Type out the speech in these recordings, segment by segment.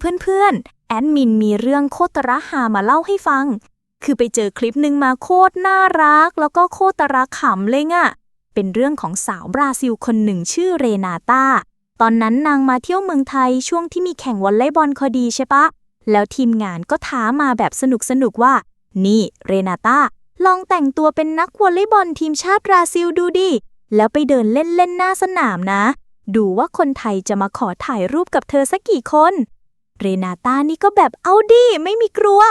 เพื่อนๆ แอดมินมีเรื่องโคตรระหามาเล่าให้ฟัง คือไปเจอคลิปหนึ่งมาโคตรน่ารัก แล้วก็โคตรระขำเลยง่ะเป็นเรื่องของสาวบราซิลคนหนึ่งชื่อเรนาตาตอนนั้นนางมาเที่ยวเมืองไทยช่วงที่มีแข่งวอลเลย์บอลคอดีใช่ปะ แล้วทีมงานก็ท้ามาแบบสนุกๆว่า นี่เรนาตาลองแต่งตัวเป็นนักวอลเลย์บอลทีมชาติบราซิลดูดิ แล้วไปเดินเล่นๆหน้าสนามนะ ดูว่าคนไทยจะมาขอถ่ายรูปกับเธอสักกี่คน เรนาตานี่ก็แบบเอาดิไม่มีกลัว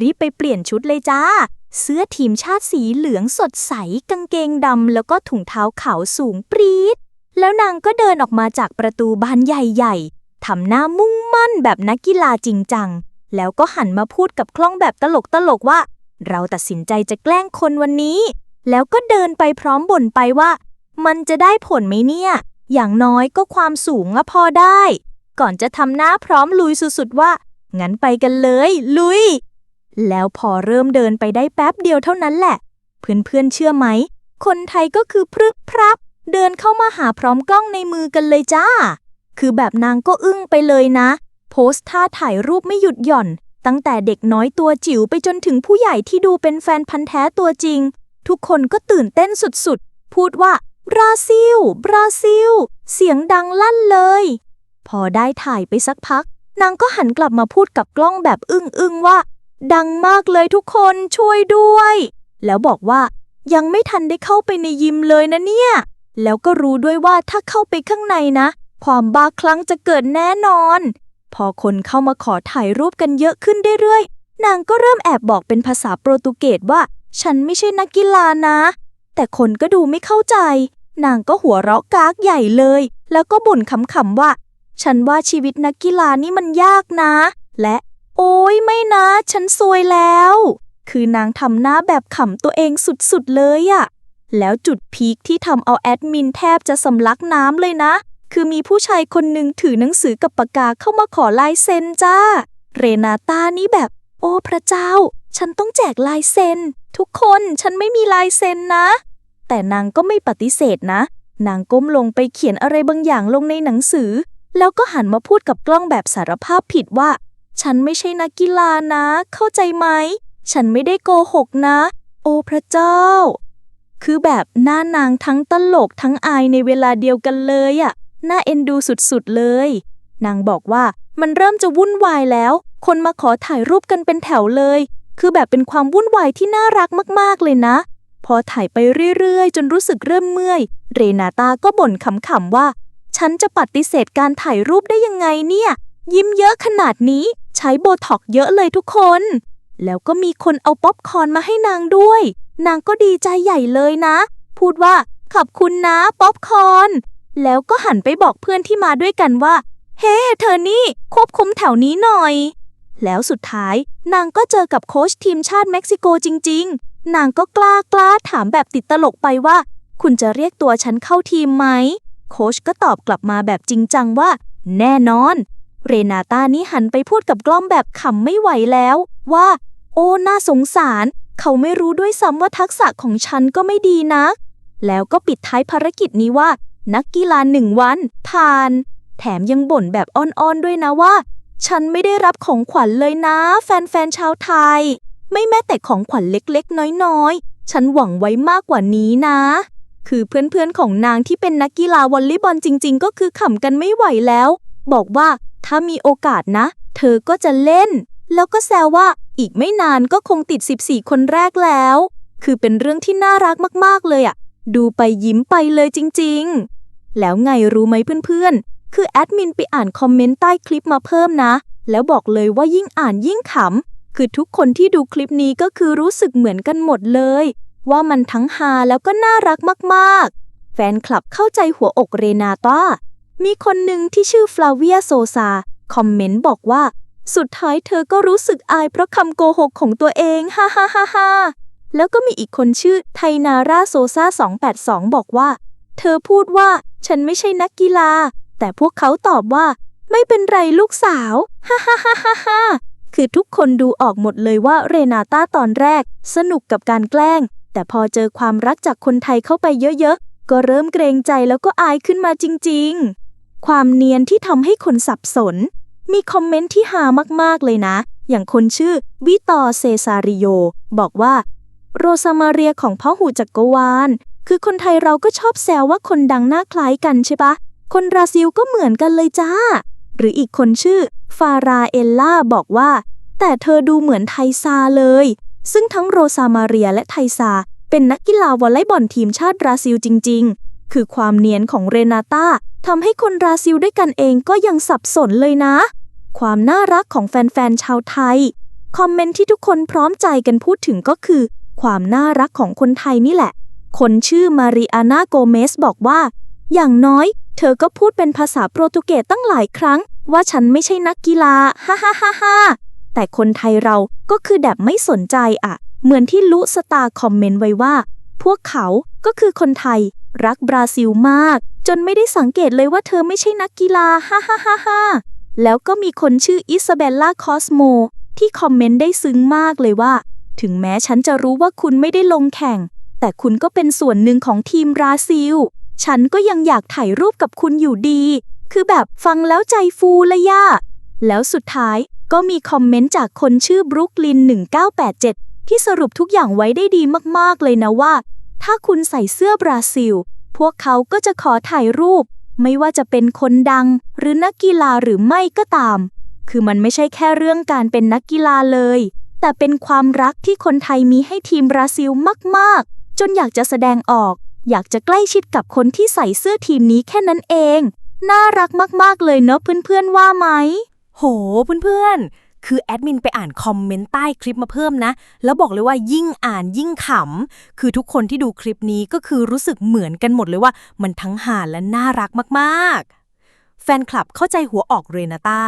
รีบไปเปลี่ยนชุดเลยจ้า เสื้อทีมชาติสีเหลืองสดใส กางเกงดำแล้วก็ถุงเท้าขาวสูงปรี๊ด แล้วนางก็เดินออกมาจากประตูบานใหญ่ๆทำหน้ามุ่งมั่นแบบนักกีฬาจริงจัง แล้วก็หันมาพูดกับคล่องแบบตลกๆว่า เราตัดสินใจจะแกล้งคนวันนี้ แล้วก็เดินไปพร้อมบ่นไปว่า มันจะได้ผลไหมเนี่ย อย่างน้อยก็ความสูงอะพอได้ ก่อนจะทำหน้าพร้อมลุยสุดๆว่า งั้นไปกันเลย ลุย แล้วพอเริ่มเดินไปได้แป๊บเดียวเท่านั้นแหละ เพื่อนๆเชื่อไหม คนไทยก็คือพรึบพรับ เดินเข้ามาหาพร้อมกล้องในมือกันเลยจ้า คือแบบนางก็อึ้งไปเลยนะ โพสท่าถ่ายรูปไม่หยุดหย่อน ตั้งแต่เด็กน้อยตัวจิ๋วไปจนถึงผู้ใหญ่ที่ดูเป็นแฟนพันธ์แท้ตัวจริง ทุกคนก็ตื่นเต้นสุดๆ พูดว่าบราซิล บราซิล เสียงดังลั่นเลย พอได้ถ่ายไปสักพัก นางก็หันกลับมาพูดกับกล้องแบบอึ้งๆว่า ดังมากเลยทุกคนช่วยด้วย แล้วบอกว่ายังไม่ทันได้เข้าไปในยิมเลยนะเนี่ย แล้วก็รู้ด้วยว่าถ้าเข้าไปข้างในนะ ความบ้าคลั่งจะเกิดแน่นอน พอคนเข้ามาขอถ่ายรูปกันเยอะขึ้นเรื่อยๆนางก็เริ่มแอบบอกเป็นภาษาโปรตุเกสว่า ฉันไม่ใช่นักกีฬานะ แต่คนก็ดูไม่เข้าใจ นางก็หัวเราะกากใหญ่เลย แล้วก็บ่นขำๆว่า ฉันว่าชีวิตนักกีฬานี่มันยากนะ และ โอ้ยไม่นะ ฉันซวยแล้ว คือนางทำหน้าแบบขำตัวเองสุดๆเลยอะแล้วจุดพีคที่ทำเอาแอดมินแทบจะสำลักน้ำเลยนะ คือมีผู้ชายคนหนึ่งถือหนังสือกับปากกาเข้ามาขอลายเซ็นจ้า เรนาตานี่แบบ โอ้พระเจ้า ฉันต้องแจกลายเซ็น ทุกคนฉันไม่มีลายเซ็นนะ แต่นางก็ไม่ปฏิเสธนะ นางก้มลงไปเขียนอะไรบางอย่างลงในหนังสือ แล้วก็หันมาพูดกับกล้องแบบสารภาพผิดว่า ฉันไม่ใช่นักกีฬานะ เข้าใจไหม ฉันไม่ได้โกหกนะ โอ้พระเจ้า คือแบบหน้านางทั้งตลกทั้งอายในเวลาเดียวกันเลยอะน่าเอ็นดูสุดๆเลย นางบอกว่ามันเริ่มจะวุ่นวายแล้ว คนมาขอถ่ายรูปกันเป็นแถวเลย คือแบบเป็นความวุ่นวายที่น่ารักมากๆเลยนะ พอถ่ายไปเรื่อยๆ จนรู้สึกเริ่มเมื่อย เรนาตาก็บ่นขำๆว่า ฉันจะปฏิเสธการถ่ายรูปได้ยังไงเนี่ย ยิ้มเยอะขนาดนี้ ใช้โบท็อกซ์เยอะเลยทุกคน แล้วก็มีคนเอาป๊อปคอร์นมาให้นางด้วย นางก็ดีใจใหญ่เลยนะ พูดว่าขอบคุณนะป๊อปคอร์นแล้วก็หันไปบอกเพื่อนที่มาด้วยกันว่า เฮ้เธอนี่ ควบคุมแถวนี้หน่อย แล้วสุดท้ายนางก็เจอกับโค้ชทีมชาติเม็กซิโกจริง ๆ นางก็กล้ากล้าถามแบบติดตลกไปว่า คุณจะเรียกตัวฉันเข้าทีมไหม โค้ชก็ตอบกลับมาแบบจริงจังว่า แน่นอน เรนาตานี่หันไปพูดกับกล้องแบบขำไม่ไหวแล้วว่า โอ้น่าสงสาร เขาไม่รู้ด้วยซ้ำว่าทักษะของฉันก็ไม่ดีนักแล้วก็ปิดท้ายภารกิจนี้ว่า นักกีฬาหนึ่งวัน ผ่าน แถมยังบ่นแบบอ้อนๆด้วยนะว่า ฉันไม่ได้รับของขวัญเลยนะ แฟนๆชาวไทย ไม่แม้แต่ของขวัญเล็กๆ น้อยๆ ฉันหวังไว้มากกว่านี้นะ คือเพื่อนๆของนางที่เป็นนักกีฬาวอลเลย์บอลจริง ๆ ก็คือขำกันไม่ไหวแล้ว บอกว่าถ้ามีโอกาสนะ เธอก็จะเล่น แล้วก็แซวว่าอีกไม่นานก็คงติด 14 คนแรกแล้ว คือเป็นเรื่องที่น่ารักมากๆเลยอะดูไปยิ้มไปเลยจริง ๆ แล้วไงรู้ไหมเพื่อนๆ คือแอดมินไปอ่านคอมเมนต์ใต้คลิปมาเพิ่มนะ แล้วบอกเลยว่ายิ่งอ่านยิ่งขำ คือทุกคนที่ดูคลิปนี้ก็คือรู้สึกเหมือนกันหมดเลย ว่ามันทั้งฮาแล้วก็น่ารักมากๆ แฟนคลับเข้าใจหัวอกเรนาตามีคนหนึ่งที่ชื่อฟลาเวียโซซา คอมเมนต์บอกว่า สุดท้ายเธอก็รู้สึกอายเพราะคำโกหกของตัวเอง ฮ่าฮ่าฮ่าฮ่าแล้วก็มีอีกคนชื่อไทนาราโซซา282 บอกว่า เธอพูดว่าฉันไม่ใช่นักกีฬา แต่พวกเขาตอบว่า ไม่เป็นไรลูกสาว ฮ่าฮ่าฮ่าฮ่าฮ่าคือทุกคนดูออกหมดเลยว่าเรนาต้าตอนแรก สนุกกับการแกล้ง แต่พอเจอความรักจากคนไทยเข้าไปเยอะๆ ก็เริ่มเกรงใจแล้วก็อายขึ้นมาจริงๆ ความเนียนที่ทำให้คนสับสน มีคอมเมนต์ที่หามากๆเลยนะ อย่างคนชื่อวิตอร์เซซาริโย บอกว่า โรซามาเรียของพ่อหูจักรวาล คือคนไทยเราก็ชอบแซวว่าคนดังหน้าคล้ายกันใช่ปะ คนบราซิลก็เหมือนกันเลยจ้า หรืออีกคนชื่อฟาราเอลล่าบอกว่า แต่เธอดูเหมือนไทซาเลย ซึ่งทั้งโรซามาเรียและไทซา เป็นนักกีฬาวอลเลย์บอลทีมชาติบราซิลจริง ๆ คือความเนียนของเรนาตาทำให้คนบราซิลด้วยกันเองก็ยังสับสนเลยนะ ความน่ารักของแฟน ๆ ชาวไทย คอมเมนต์ที่ทุกคนพร้อมใจกันพูดถึงก็คือ ความน่ารักของคนไทยนี่แหละ คนชื่อมาริอานาโกเมสบอกว่า อย่างน้อย เธอก็พูดเป็นภาษาโปรตุเกสตั้งหลายครั้ง ว่าฉันไม่ใช่นักกีฬา ฮ่าฮ่าฮ่า แต่คนไทยเราก็คือแบบไม่สนใจอะเหมือนที่ลุสตาคอมเมนต์ไว้ว่า พวกเขาก็คือคนไทย รักบราซิลมาก จนไม่ได้สังเกตเลยว่าเธอไม่ใช่นักกีฬาฮ่าฮ่าฮ่าฮ่าแล้วก็มีคนชื่ออิซาเบลล่าคอสโมที่คอมเมนต์ได้ซึ้งมากเลยว่า ถึงแม้ฉันจะรู้ว่าคุณไม่ได้ลงแข่ง แต่คุณก็เป็นส่วนหนึ่งของทีมบราซิล ฉันก็ยังอยากถ่ายรูปกับคุณอยู่ดี คือแบบฟังแล้วใจฟูเลยย่าแล้วสุดท้าย ก็มีคอมเมนต์จากคนชื่อบรุกลิน 1987 ที่สรุปทุกอย่างไว้ได้ดีมาก ๆ เลยนะว่า ถ้าคุณใส่เสื้อบราซิล พวกเขาก็จะขอถ่ายรูป ไม่ว่าจะเป็นคนดัง หรือนักกีฬาหรือไม่ก็ตาม คือมันไม่ใช่แค่เรื่องการเป็นนักกีฬาเลย แต่เป็นความรักที่คนไทยมีให้ทีมบราซิลมาก ๆ จนอยากจะแสดงออก อยากจะใกล้ชิดกับคนที่ใส่เสื้อทีมนี้แค่นั้นเอง น่ารักมาก ๆ เลยเนอะเพื่อนๆว่าไหม โหเพื่อนๆ คือแอดมินไปอ่านคอมเมนต์ใต้คลิปมาเพิ่มนะ แล้วบอกเลยว่ายิ่งอ่านยิ่งขำ คือทุกคนที่ดูคลิปนี้ก็คือรู้สึกเหมือนกันหมดเลยว่า มันทั้งหาและน่ารักมากๆ แฟนคลับเข้าใจหัวออกเรนาตา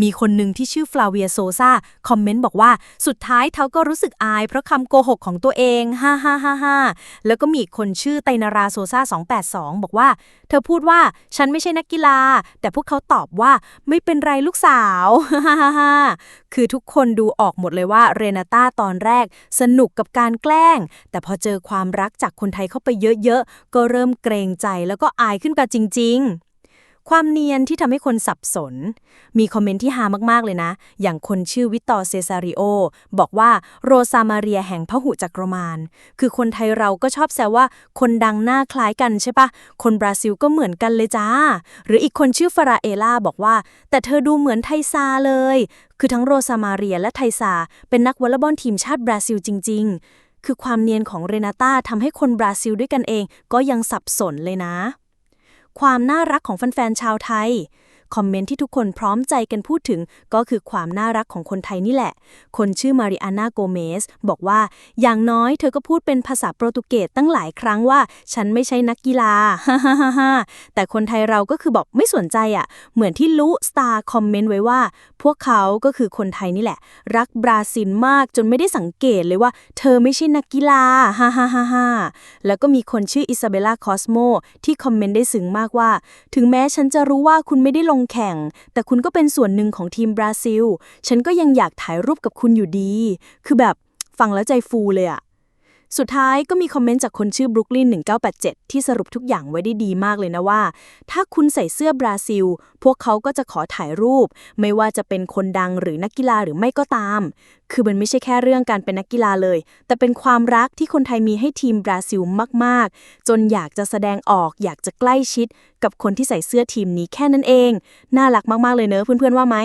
มีคนหนึ่งที่ชื่อฟลาเวียโซซาคอมเมนต์บอกว่าสุดท้ายเขาก็รู้สึกอายเพราะคำโกหกของตัวเองฮ่าฮ่าฮ่าฮ่าแล้วก็มีอีกคนชื่อไตนาราโซซา282 บอกว่า เธอพูดว่าฉันไม่ใช่นักกีฬา แต่พวกเขาตอบว่าไม่เป็นไรลูกสาวฮ่าฮ่าฮ่าคือทุกคนดูออกหมดเลยว่าเรนาตาตอนแรก สนุกกับการแกล้ง แต่พอเจอความรักจากคนไทยเข้าไปเยอะๆก็เริ่มเกรงใจแล้วก็อายขึ้นกันจริง ๆ ความเนียนที่ทำให้คนสับสน มีคอมเมนต์ที่ฮามากๆเลยนะ อย่างคนชื่อวิตอเซซาริโอ บอกว่าโรซามาเรียแห่งพหุจักรมาน คือคนไทยเราก็ชอบแซวว่าคนดังหน้าคล้ายกันใช่ปะ คนบราซิลก็เหมือนกันเลยจ้า หรืออีกคนชื่อฟาราเอล่าบอกว่า แต่เธอดูเหมือนไทซาเลย คือทั้งโรซามาเรียและไทซาเป็นนักวอลเลย์บอลทีมชาติบราซิลจริง ๆ คือความเนียนของเรนาต้าทำให้คนบราซิลด้วยกันเองก็ยังสับสนเลยนะ ความน่ารักของแฟนๆชาวไทย คอมเมนต์ที่ทุกคนพร้อมใจกันพูดถึง ก็คือความน่ารักของคนไทยนี่แหละ คนชื่อมาริอานาโกเมสบอกว่า อย่างน้อยเธอก็พูดเป็นภาษาโปรตุเกสตั้งหลายครั้งว่า ฉันไม่ใช่นักกีฬาฮ่าฮ่าฮ่าแต่คนไทยเราก็คือบอกไม่สนใจอะ่ะ เหมือนที่ลุสตาร์คอมเมนต์ไว้ว่า พวกเขาก็คือคนไทยนี่แหละ รักบราซิลมากจนไม่ได้สังเกตเลยว่า เธอไม่ใช่นักกีฬาฮ่าฮ่าฮ่าฮ่าแล้วก็มีคนชื่ออิซาเบลล่าคอสโมที่คอมเมนต์ได้ซึ้งมากว่า ถึงแม้ฉันจะรู้ว่าคุณไม่ได้ลงแข่ง แต่คุณก็เป็นส่วนหนึ่งของทีมบราซิล ฉันก็ยังอยากถ่ายรูปกับคุณอยู่ดี คือแบบฟังแล้วใจฟูเลยอะ สุดท้ายก็มีคอมเมนต์จากคนชื่อบรุกลิน1987 ที่สรุปทุกอย่างไว้ได้ดีมากเลยนะว่า ถ้าคุณใส่เสื้อบราซิล พวกเขาก็จะขอถ่ายรูป ไม่ว่าจะเป็นคนดังหรือนักกีฬาหรือไม่ก็ตาม คือมันไม่ใช่แค่เรื่องการเป็นนักกีฬาเลย แต่เป็นความรักที่คนไทยมีให้ทีมบราซิลมาก ๆ จนอยากจะแสดงออก อยากจะใกล้ชิด กับคนที่ใส่เสื้อทีมนี้แค่นั้นเอง น่ารักมากๆเลยเนอะเพื่อนๆว่าไหม